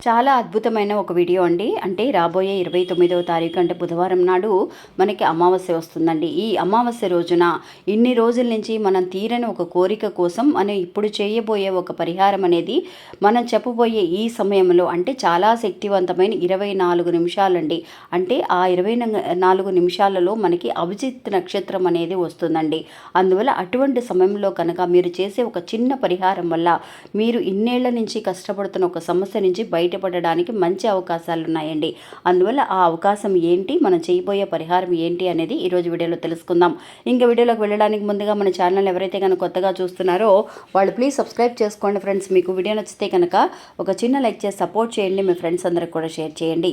చాలా అద్భుతమైన ఒక వీడియో అండి. అంటే రాబోయే ఇరవై తొమ్మిదవ తారీఖు అంటే బుధవారం నాడు మనకి అమావాస్య వస్తుందండి. ఈ అమావాస్య రోజున ఇన్ని రోజుల నుంచి మనం తీరని ఒక కోరిక కోసం మనం ఇప్పుడు చేయబోయే ఒక పరిహారం అనేది మనం చెప్పబోయే ఈ సమయంలో అంటే చాలా శక్తివంతమైన ఇరవై నాలుగు నిమిషాలండి. అంటే ఆ ఇరవై నాలుగు నిమిషాలలో మనకి అభిజిత్ నక్షత్రం అనేది వస్తుందండి. అందువల్ల అటువంటి సమయంలో కనుక మీరు చేసే ఒక చిన్న పరిహారం వల్ల మీరు ఇన్నేళ్ళ నుంచి కష్టపడుతున్న ఒక సమస్య నుంచి బయటపడడానికి మంచి అవకాశాలు ఉన్నాయండి అందువల్ల ఆ అవకాశం ఏంటి? మనం చేయబోయే పరిహారం ఏంటి అనేది ఈరోజు వీడియోలో తెలుసుకుందాం. ఇంకా వీడియోలోకి వెళ్ళడానికి ముందుగా మన ఛానల్ ఎవరైతే కనుక కొత్తగా చూస్తున్నారో వాళ్ళు ప్లీజ్ సబ్స్క్రైబ్ చేసుకోండి ఫ్రెండ్స్. మీకు వీడియో నచ్చితే కనుక ఒక చిన్న లైక్ చేసి సపోర్ట్ చేయండి. మీ ఫ్రెండ్స్ అందరికి కూడా షేర్ చేయండి.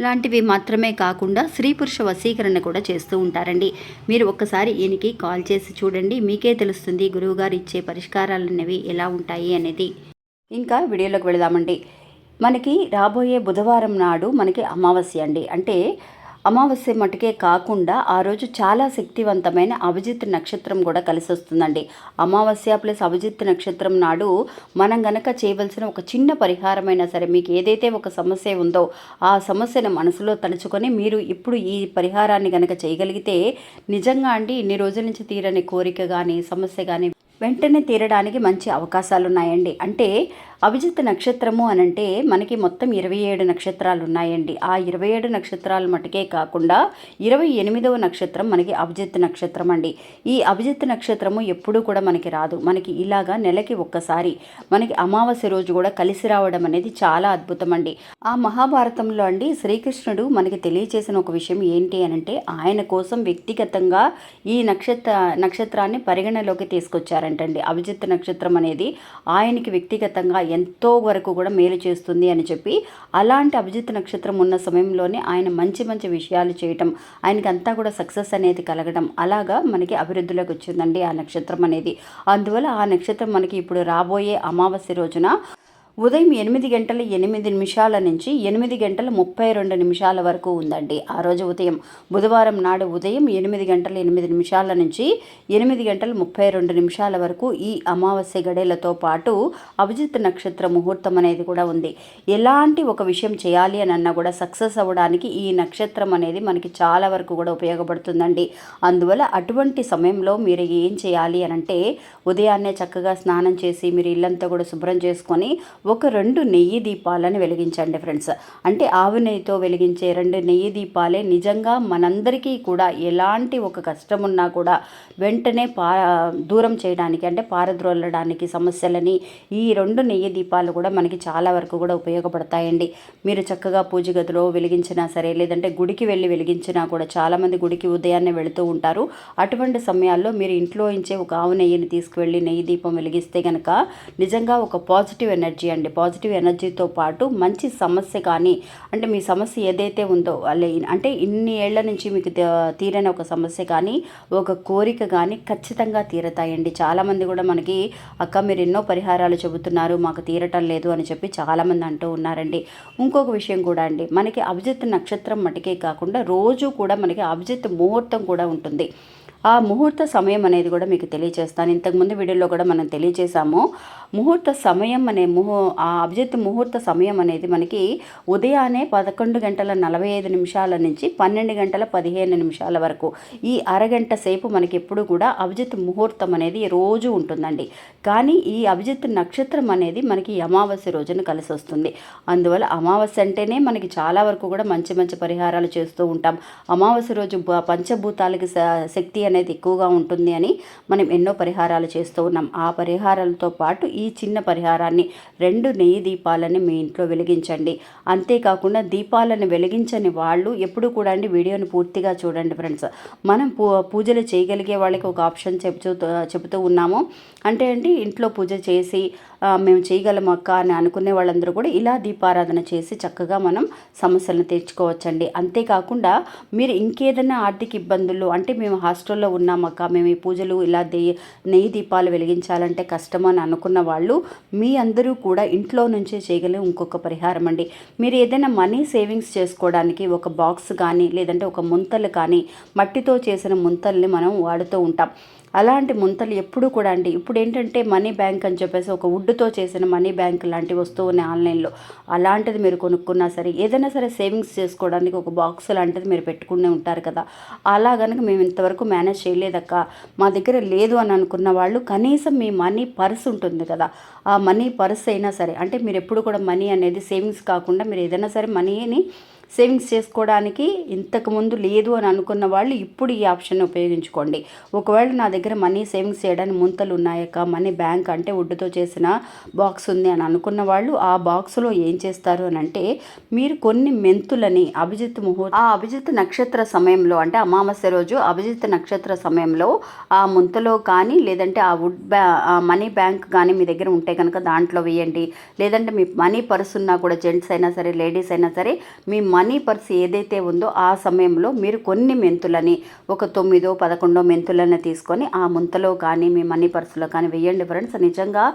లాంటివి మాత్రమే కాకుండా స్త్రీ పురుష వశీకరణ కూడా చేస్తూ ఉంటారండి. మీరు ఒక్కసారి ఈయనకి కాల్ చేసి చూడండి. మీకే తెలుస్తుంది గురువుగారు ఇచ్చే పరిష్కారాలు అనేవి ఎలా ఉంటాయి అనేది. ఇంకా వీడియోలోకి వెళదామండి. మనకి రాబోయే బుధవారం నాడు మనకి అమావాస్య అండి. అంటే అమావాస్య మటుకే కాకుండా ఆ రోజు చాలా శక్తివంతమైన అభిజిత్ నక్షత్రం కూడా కలిసి వస్తుందండి అమావాస్య ప్లస్ అభిజిత్ నక్షత్రం నాడు మనం గనక చేయవలసిన ఒక చిన్న పరిహారమైనా సరే మీకు ఏదైతే ఒక సమస్య ఉందో ఆ సమస్యను మనసులో తలుచుకొని మీరు ఇప్పుడు ఈ పరిహారాన్ని గనక చేయగలిగితే నిజంగా అండి ఇన్ని రోజుల నుంచి తీరని కోరిక కానీ సమస్య కానీ వెంటనే తీరడానికి మంచి అవకాశాలు ఉన్నాయండి అంటే అభిజిత్ నక్షత్రము అని అంటే మనకి మొత్తం ఇరవై ఏడు నక్షత్రాలు ఉన్నాయండి. ఆ ఇరవై ఏడు నక్షత్రాలు మటుకే కాకుండా ఇరవై ఎనిమిదవ నక్షత్రం మనకి అభిజిత్ నక్షత్రం అండి. ఈ అభిజిత్ నక్షత్రము ఎప్పుడూ కూడా మనకి రాదు. మనకి ఇలాగా నెలకి ఒక్కసారి మనకి అమావాస్య రోజు కూడా కలిసి రావడం అనేది చాలా అద్భుతం అండి. ఆ మహాభారతంలో అండి శ్రీకృష్ణుడు మనకి తెలియచేసిన ఒక విషయం ఏంటి అని అంటే ఆయన కోసం వ్యక్తిగతంగా ఈ నక్షత్ర నక్షత్రాన్ని పరిగణలోకి తీసుకొచ్చారంటండి. అభిజిత్ నక్షత్రం అనేది ఆయనకి వ్యక్తిగతంగా ఎంతో వరకు కూడా మేలు చేస్తుంది అని చెప్పి అలాంటి అభిజిత్ నక్షత్రం ఉన్న సమయంలోనే ఆయన మంచి మంచి విషయాలు చేయటం ఆయనకి అంతా కూడా సక్సెస్ అనేది కలగడం అలాగా మనకి అభివృద్ధిలోకి వచ్చిందండి ఆ నక్షత్రం అనేది. అందువల్ల ఆ నక్షత్రం మనకి ఇప్పుడు రాబోయే అమావాస్య రోజున ఉదయం ఎనిమిది గంటల ఎనిమిది నిమిషాల నుంచి ఎనిమిది గంటల ముప్పై రెండు నిమిషాల వరకు ఉందండి. ఆ రోజు ఉదయం బుధవారం నాడు ఉదయం ఎనిమిది గంటల ఎనిమిది నిమిషాల నుంచి ఎనిమిది గంటల ముప్పై రెండు నిమిషాల వరకు ఈ అమావాస్య గడేలతో పాటు అభిజిత్ నక్షత్ర ముహూర్తం అనేది కూడా ఉంది. ఎలాంటి ఒక విషయం చేయాలి అని అన్నా కూడా సక్సెస్ అవ్వడానికి ఈ నక్షత్రం అనేది మనకి చాలా వరకు కూడా ఉపయోగపడుతుందండి. అందువల్ల అటువంటి సమయంలో మీరు ఏం చేయాలి అని అంటే ఉదయాన్నే చక్కగా స్నానం చేసి మీరు ఇల్లంతా కూడా శుభ్రం చేసుకొని ఒక రెండు నెయ్యి దీపాలను వెలిగించండి ఫ్రెండ్స్. అంటే ఆవు నెయ్యితో వెలిగించే రెండు నెయ్యి దీపాలే నిజంగా మనందరికీ కూడా ఎలాంటి ఒక కష్టం ఉన్నా కూడా వెంటనే పా దూరం చేయడానికి అంటే పారద్రోలడానికి సమస్యలని ఈ రెండు నెయ్యి దీపాలు కూడా మనకి చాలా వరకు కూడా ఉపయోగపడతాయండి. మీరు చక్కగా పూజ గదిలో వెలిగించినా సరే లేదంటే గుడికి వెళ్ళి వెలిగించినా కూడా చాలామంది గుడికి ఉదయాన్నే వెళుతూ ఉంటారు. అటువంటి సమయాల్లో మీరు ఇంట్లో ఇంచే ఒక ఆవు నెయ్యిని తీసుకువెళ్ళి నెయ్యి దీపం వెలిగిస్తే కనుక నిజంగా ఒక పాజిటివ్ ఎనర్జీ చేయండి. పాజిటివ్ ఎనర్జీతో పాటు మంచి సమస్య కానీ అంటే మీ సమస్య ఏదైతే ఉందో వాళ్ళ అంటే ఇన్ని ఏళ్ళ నుంచి మీకు తీరని ఒక సమస్య కానీ ఒక కోరిక కానీ ఖచ్చితంగా తీరతాయండి. చాలామంది కూడా మనకి అక్క మీరు ఎన్నో పరిహారాలు చెబుతున్నారు మాకు తీరటం లేదు అని చెప్పి చాలామంది అంటూ ఉన్నారండి. ఇంకొక విషయం కూడా అండి. మనకి అభిజిత్ నక్షత్రం మటుకే కాకుండా రోజు కూడా మనకి అభిజిత్ ముహూర్తం కూడా ఉంటుంది. ఆ ముహూర్త సమయం అనేది కూడా మీకు తెలియజేస్తాను ఇంతకుముందు వీడియోలో కూడా మనం తెలియజేశాము ముహూర్త సమయం అనే ముహూ ఆ అభిజిత్ ముహూర్త సమయం అనేది మనకి ఉదయాన్నే పదకొండు గంటల నలభై ఐదు నిమిషాల నుంచి పన్నెండు గంటల పదిహేను నిమిషాల వరకు ఈ అరగంట సేపు మనకి ఎప్పుడు కూడా అభిజిత్ ముహూర్తం అనేది రోజు ఉంటుందండి. కానీ ఈ అభిజిత్ నక్షత్రం అనేది మనకి అమావాస్య రోజున కలిసి వస్తుంది. అందువల్ల అమావాస్య అంటేనే మనకి చాలా వరకు కూడా మంచి మంచి పరిహారాలు చేస్తూ ఉంటాం. అమావాస్య రోజు పంచభూతాలకి శక్తి అనేది ఎక్కువగా ఉంటుంది అని మనం ఎన్నో పరిహారాలు చేస్తూ ఉన్నాం. ఆ పరిహారాలతో పాటు ఈ చిన్న పరిహారాన్ని రెండు నెయ్యి దీపాలని మీ ఇంట్లో వెలిగించండి. అంతేకాకుండా దీపాలను వెలిగించని వాళ్ళు ఎప్పుడు కూడా అండి వీడియోని పూర్తిగా చూడండి ఫ్రెండ్స్. మనం పూ పూజలు చేయగలిగే వాళ్ళకి ఒక ఆప్షన్ చెబుతూ చెబుతూ ఉన్నాము. అంటే అండి ఇంట్లో పూజ చేసి మేము చేయగలం అక్క అని అనుకునే వాళ్ళందరూ కూడా ఇలా దీపారాధన చేసి చక్కగా మనం సమస్యలను తీర్చుకోవచ్చండి. అంతేకాకుండా మీరు ఇంకేదైనా ఆర్థిక ఇబ్బందులు అంటే మేము హాస్టల్లో ఉన్నామక్క. మేము ఈ పూజలు ఇలా దే నెయ్యి దీపాలు వెలిగించాలంటే కష్టం అని అనుకున్న వాళ్ళు మీ అందరూ కూడా ఇంట్లో నుంచే చేయగలిగే ఇంకొక పరిహారం అండి. మీరు ఏదైనా మనీ సేవింగ్స్ చేసుకోవడానికి ఒక బాక్స్ కానీ లేదంటే ఒక ముంతలు కానీ మట్టితో చేసిన ముంతల్ని మనం వాడుతూ ఉంటాం. అలాంటి ముంతలు ఎప్పుడు కూడా అండి. ఇప్పుడు ఏంటంటే మనీ బ్యాంక్ అని చెప్పేసి ఒక వుడ్తో చేసిన మనీ బ్యాంక్ లాంటివి వస్తూ ఉన్నాయి ఆన్లైన్లో అలాంటిది మీరు కొనుక్కున్నా సరే ఏదైనా సరే సేవింగ్స్ చేసుకోవడానికి ఒక బాక్స్ లాంటిది మీరు పెట్టుకునే ఉంటారు కదా. అలా కనుక మేము ఇంతవరకు మేనేజ్ చేయలేదక్క. మా దగ్గర లేదు అని అనుకున్న వాళ్ళు కనీసం మీ మనీ పర్స్ ఉంటుంది కదా. ఆ మనీ పర్స్ అయినా సరే అంటే మీరు ఎప్పుడు కూడా మనీ అనేది సేవింగ్స్ కాకుండా మీరు ఏదైనా సరే మనీని సేవింగ్స్ చేసుకోవడానికి ఇంతకుముందు లేదు అని అనుకున్న వాళ్ళు ఇప్పుడు ఈ ఆప్షన్ ఉపయోగించుకోండి. ఒకవేళ నా దగ్గర మనీ సేవింగ్స్ చేయడానికి ముంతలు ఉన్నాయక మనీ బ్యాంక్ అంటే వుడ్తో చేసిన బాక్స్ ఉంది అని అనుకున్న వాళ్ళు ఆ బాక్స్లో ఏం చేస్తారు అని అంటే మీరు కొన్ని మెంతులని అభిజిత్ ముహూర్త ఆ అభిజిత్ నక్షత్ర సమయంలో అంటే అమావాస్య రోజు అభిజిత్ నక్షత్ర సమయంలో ఆ ముంతలో కానీ లేదంటే ఆ వుడ్ బ్యా ఆ మనీ బ్యాంక్ కానీ మీ దగ్గర ఉంటే కనుక దాంట్లో వేయండి. లేదంటే మీ మనీ పర్స్ ఉన్నా కూడా జెంట్స్ అయినా సరే లేడీస్ అయినా సరే మీ మనీ పర్స్ ఏదైతే ఉందో ఆ సమయంలో మీరు కొన్ని మెంతులని ఒక తొమ్మిదో పదకొండో మెంతులను తీసుకొని ఆ ముంతలో కానీ మీ మనీ పర్సులో కానీ వేయండి ఫ్రెండ్స్. నిజంగా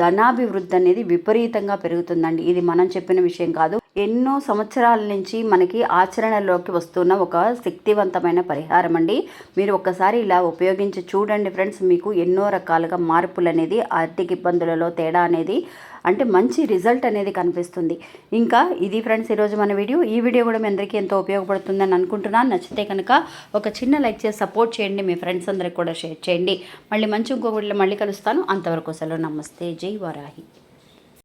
ధనాభివృద్ధి అనేది విపరీతంగా పెరుగుతుందండి. ఇది మనం చెప్పిన విషయం కాదు. ఎన్నో సంవత్సరాల నుంచి మనకి ఆచరణలోకి వస్తున్న ఒక శక్తివంతమైన పరిహారం అండి. మీరు ఒక్కసారి ఇలా ఉపయోగించి చూడండి ఫ్రెండ్స్. మీకు ఎన్నో రకాలుగా మార్పులు అనేది ఆర్థిక ఇబ్బందులలో తేడా అనేది అంటే మంచి రిజల్ట్ అనేది కనిపిస్తుంది. ఇంకా ఇది ఫ్రెండ్స్ ఈరోజు మన వీడియో. ఈ వీడియో కూడా మీ అందరికీ ఎంతో ఉపయోగపడుతుందని అనుకుంటున్నాను. నచ్చితే కనుక ఒక చిన్న లైక్ చేసి సపోర్ట్ చేయండి. మీ ఫ్రెండ్స్ అందరికి కూడా షేర్ చేయండి. మళ్ళీ మంచి ఇంకో వీడియోలో మళ్ళీ కలుస్తాను. అంతవరకు సెలవు నమస్తే. జై వరాహి.